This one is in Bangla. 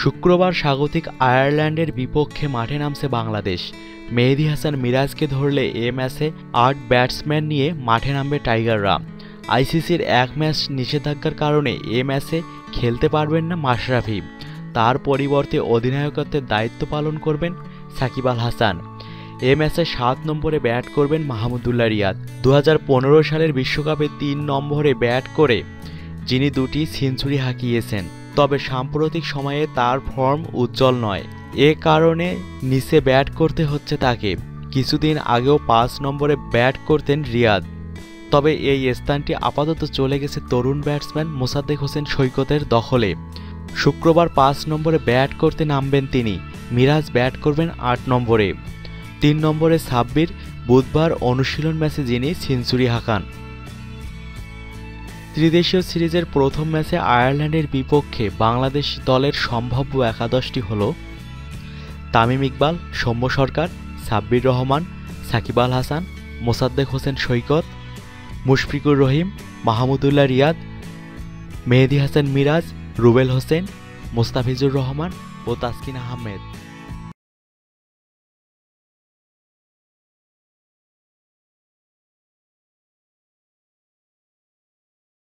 শুক্রবার স্বাগতিক আয়ারল্যান্ডের বিপক্ষে মাঠে নামছে বাংলাদেশ। মেহেদী হাসান মিরাজকে ধরলে এ ম্যাচে আট ব্যাটসম্যান নিয়ে মাঠে নামবে টাইগাররা। আইসিসির এক ম্যাচ নিষেধাজ্ঞার কারণে এ ম্যাচে খেলতে পারবেন না মাশরাফি। তার পরিবর্তে অধিনায়কত্বের দায়িত্ব পালন করবেন সাকিব আল হাসান। এ ম্যাচে সাত নম্বরে ব্যাট করবেন মাহমুদুল্লাহ রিয়াদ। দু হাজার পনেরো সালের বিশ্বকাপে তিন নম্বরে ব্যাট করে যিনি দুটি সেঞ্চুরি হাঁকিয়েছেন। তবে সাম্প্রতিক সময়ে তার ফর্ম উজ্জ্বল নয়। এ কারণে নিচে ব্যাট করতে হচ্ছে তাকে। কিছুদিন আগেও পাঁচ নম্বরে ব্যাট করতেন রিয়াদ। তবে এই স্থানটি আপাতত চলে গেছে তরুণ ব্যাটসম্যান মোসাদ্দেক হোসেন সৈকতের দখলে। শুক্রবার পাঁচ নম্বরে ব্যাট করতে নামবেন তিনি। মিরাজ ব্যাট করবেন আট নম্বরে। তিন নম্বরে সাব্বির, বুধবার অনুশীলন ম্যাচে যিনি সেঞ্চুরি হাঁকান। ত্রিদেশীয় সিরিজের প্রথম ম্যাচে আয়ারল্যান্ডের বিপক্ষে বাংলাদেশ দলের সম্ভাব্য একাদশটি হল তামিম ইকবাল, সৌম্য সরকার, সাব্বির রহমান, সাকিব আল হাসান, মোসাদ্দেক হোসেন সৈকত, মুশফিকুর রহিম, মাহমুদুল্লাহ রিয়াদ, মেহেদি হাসান মিরাজ, রুবেল হোসেন, মোস্তাফিজুর রহমান ও তাসকিন আহমেদ।